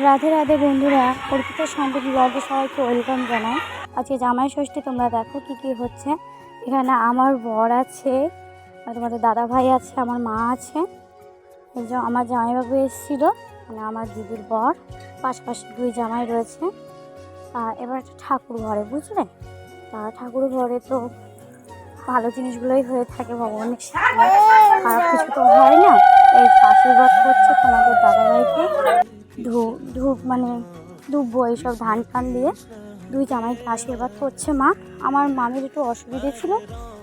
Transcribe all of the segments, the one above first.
রাধে রাধে বন্ধুরা, অর্পিতা শান্তি ব্লগে সবাইকে ওয়েলকাম জানাই। আজকে জামাই ষষ্ঠী, তোমরা দেখো কি কি হচ্ছে। এখানে আমার বর আছে তোমাদের দাদা ভাই আছে, আমার মা আছে। এই যে আমার জামাইবাবু এসেছিল মানে আমার দিদির বর, পাশাপাশি দুই জামাই রয়েছে। এবার একটা ঠাকুর ঘরে, বুঝলে? তা ঠাকুর ঘরে তো ভালো জিনিসগুলোই হয়ে থাকে ভগবানের খারাপ কিছু তো হয় না। এই আশীর্বাদ করছে তোমাদের দাদাভাইকে। ধূপ ধূপ মানে ধূপ এইসব ধান টান দিয়ে দুই জামাইকে আশীর্বাদ করছে মা, আমার মামির একটু অসুবিধে ছিল।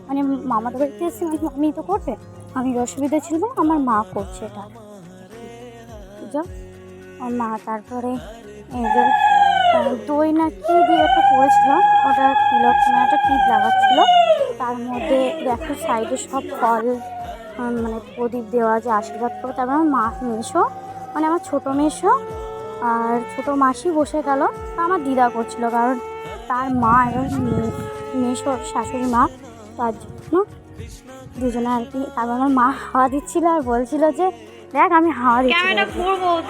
মানে মামাদের বাড়িতে এসে আমি তো করবে আমি অসুবিধা ছিল আমার মা করছে এটা। বুঝছ আমার মা তারপরে যে দই না কি দিয়ে একটা করেছিল, ওটা তিলক মানে একটা টিপ লাগাচ্ছিল। তার মধ্যে দেখো সাইডে সব ফল মানে প্রদীপ দেওয়া যে আশীর্বাদ করে। তারপর মা মেশো মানে আমার ছোটো মেশো আর ছোটো মাসি বসে গেল। তা আমার দিদা করছিল কারণ তার মা এবং মেশো শাশুড়ি মা তার জন্য দুজনে আর কি তারপর আমার মা হাওয়া দিচ্ছিল আর বলছিল যে দেখ আমি হাওয়া দিচ্ছি।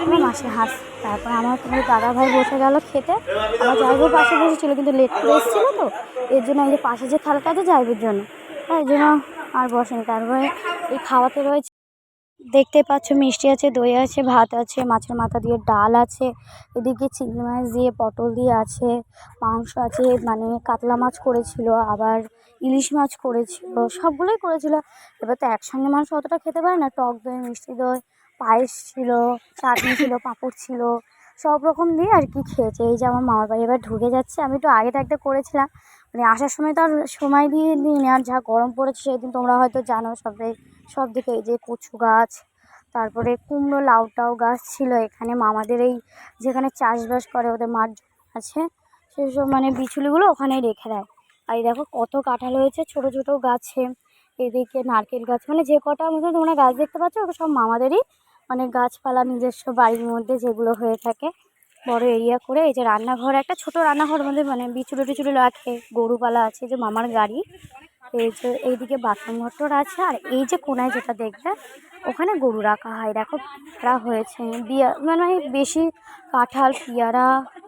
আমার মাসে হাস তারপর আমার তোমার দাদা ভাই বসে গেল খেতে। আমার জায়গার পাশে বসেছিল কিন্তু লেট করে এসেছিল তো। এর জন্য এই যে পাশে যে থালাটা আছে জায়গের জন্য তাই জন্য আর বসেনি। তারপরে এই খাওয়াতে রয়েছে দেখতে পাচ্ছ, মিষ্টি আছে, দই আছে, ভাত আছে, মাছের মাথা দিয়ে ডাল আছে, এদিকে চিংড়ি মাছ দিয়ে পটল দিয়ে আছে, মাংস আছে মানে কাতলা মাছ করেছিল, আবার ইলিশ মাছ করেছিল, সবগুলোই করেছিল। এবার তো একসঙ্গে মানুষ অতটা খেতে পারে না, টক দই, মিষ্টি দই, পায়েস ছিল, চাটনি ছিল, পাঁপড় ছিল, সব রকম দিয়ে আর কি খেয়েছে। এই যে আমার মামার বাড়ি এবার ঢুকে যাচ্ছে, আমি একটু আগে থাকতে করেছিলাম মানে আসার সময় তো আর সময় দিয়ে দিই আর যা গরম পড়েছে সেদিন তোমরা হয়তো জানো সবাই সব দিকে এই যে কচু গাছ, তারপরে কুমড়ো, লাউটাও গাছ ছিল এখানে। মামাদের এই যেখানে চাষবাস করে ওদের মাঠ আছে সেসব মানে বিচুলিগুলো ওখানেই রেখে দেয়। আর এই দেখো কত কাঁঠাল হয়েছে, ছোট ছোট গাছে। এদিকে নারকেল গাছ মানে যে কটা মধ্যে তোমরা গাছ দেখতে পাচ্ছ, ওগুলো সব মামাদেরই মানে গাছপালা নিজস্ব বাড়ির মধ্যে যেগুলো হয়ে থাকে। বড় এরিয়া করে এই যে রান্নাঘর, একটা ছোট রান্নাঘর মধ্যে মানে বিচুলি টিচুলি রাখে। গরুপালা আছে যে মামার গাড়ি। এই যে এইদিকে বাথরুম ঘরটর আছে আর এই যে কোনায় যেটা দেখবে ওখানে গরু রাখা হয়। দেখো পেয়ারা হয়েছে। বিয়া মানে বেশি কাঁঠাল পেয়ারা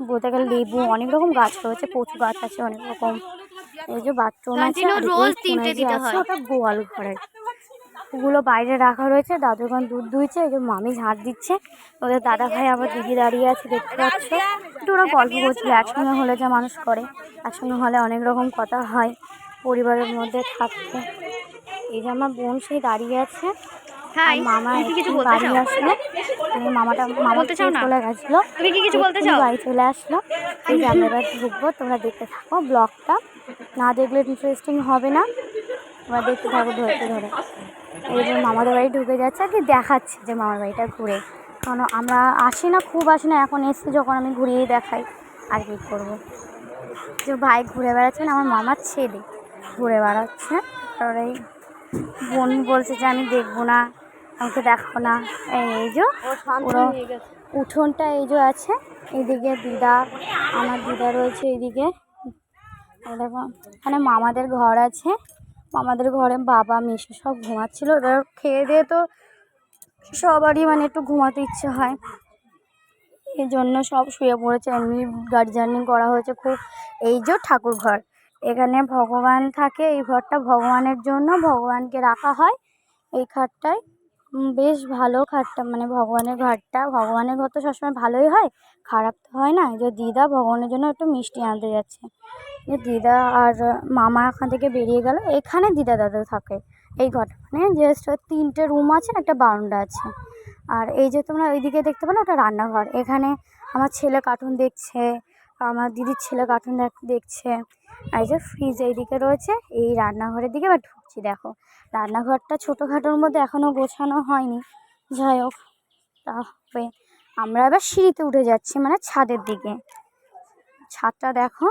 বলতে গেলে লেবু অনেক রকম গাছ রয়েছে প্রচুর গাছ আছে অনেক রকম। এই যে বাথরুম আছে আছে ওটা গোয়াল ঘরে। ওগুলো বাইরে রাখা রয়েছে। দাদুগণ দুধ দুইছে এই যে মামি ঝাঁট দিচ্ছে। ওদের দাদা ভাই আবার দিদি দাঁড়িয়ে আছে দেখতে পাচ্ছ। একটু ওরা গল্প করছিল একসঙ্গে হলে যা মানুষ করে একসঙ্গে হলে অনেক রকম কথা হয়। পরিবারের মধ্যে থাকতে এই যে আমার বোন সেই দাঁড়িয়ে আছে। আর মামা একটু বাড়ি আসলো। মানে মামাটা মামা চলে গেছিল। তুমি কি কিছু বলতে চাও? বাড়ি চলে আসলো। এই যে আমরা এবার ঢুকবো তোমরা দেখতে থাকো ব্লগটা। না দেখলে ইন্টারেস্টিং হবে না। তোমরা দেখতে থাকো ধরতে ধরে। এই যে মামাদের বাড়ি ঢুকে যাচ্ছে আর কি দেখাচ্ছে যে মামার বাড়িটা ঘুরে। কারণ আমরা আসি না খুব আসি না এখন এসছি যখন আমি ঘুরিয়ে দেখাই। আর কি করব? যে ভাই ঘুরে বেড়াচ্ছেন আমার মামার ছেলে। ঘুরে বেড়াচ্ছে। আর এই বোন বলছে যে আমি দেখব না আমাকে দেখো না। এই যে পুরো উঠোনটা এই যে আছে এইদিকে দিদা আমার দিদা রয়েছে এইদিকে এই দেখো এখানে মামাদের ঘর আছে। মামাদের ঘরে বাবা মেশো সব ঘুমাচ্ছিল। এবার খেয়ে দিয়ে তো সবারই মানে একটু ঘুমাতে ইচ্ছে হয়। এই জন্য সব শুয়ে পড়েছে। এমনি গাড়ি জার্নি করা হয়েছে খুব। এই যে ঠাকুর ঘর এখানে ভগবান থাকে, এই ঘরটা ভগবানের জন্য, ভগবানকে রাখা হয়। এই খাটটায় বেশ ভালো খাটটা মানে ভগবানের ঘরটা। ভগবানের ঘর তো সবসময় ভালোই হয়, খারাপ তো হয় না। যে দিদা ভগবানের জন্য একটু মিষ্টি আনতে যাচ্ছে। যে দিদা আর মামা এখান থেকে বেরিয়ে গেল। এখানে দিদা দাদু থাকে, এই ঘরটা মানে জাস্ট তিনটে রুম আছে একটা বারান্দা আছে। আর এই যে তোমরা ওইদিকে দেখতে পারো ওটা রান্নাঘর। এখানে আমার ছেলে কার্টুন দেখছে আমার দিদির ছেলে কার্টুন দেখ- দেখছে। এই যে ফ্রিজ এইদিকে রয়েছে, এই রান্নাঘরের দিকে এবার ঢুকছি, দেখো। রান্নাঘরটা ছোটোখাটোর মধ্যে এখনও গোছানো হয়নি। যাই হোক তবে আমরা এবার সিঁড়িতে উঠে যাচ্ছি মানে ছাদের দিকে। ছাদটা দেখো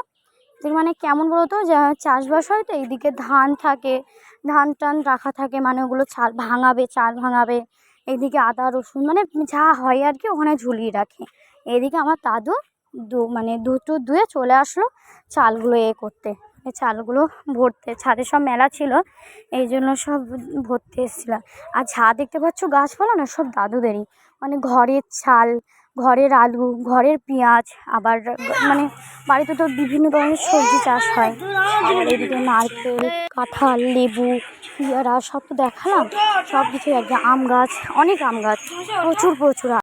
মানে কেমন বলতো, যা চাষবাস হয় তো, এইদিকে ধান থাকে, ধান টান রাখা থাকে মানে ওগুলো চাল ভাঙাবে চাল ভাঙাবে। এইদিকে আদা, রসুন মানে যা হয় আর কি, ওখানে ঝুলিয়ে রাখে। এদিকে আমার দাদু দু মানে দুটো ধুয়ে চলে আসলো চালগুলো এ করতে। চালগুলো ভরতে, ছাদে সব মেলা ছিল, এই জন্য সব ভরতে এসেছিলাম। আর যা দেখতে পাচ্ছ গাছপালা না, সব দাদুদেরই। মানে ঘরের চাল ঘরের আলু, ঘরের পেঁয়াজ, আবার মানে বাড়িতে তো বিভিন্ন ধরনের সবজি চাষ হয়। আবার এদিকে নারকেল, কাঁঠাল, লেবু, পেয়ারা সব তো দেখালাম। সব কিছুই আর আম গাছ, অনেক আম গাছ। প্রচুর প্রচুর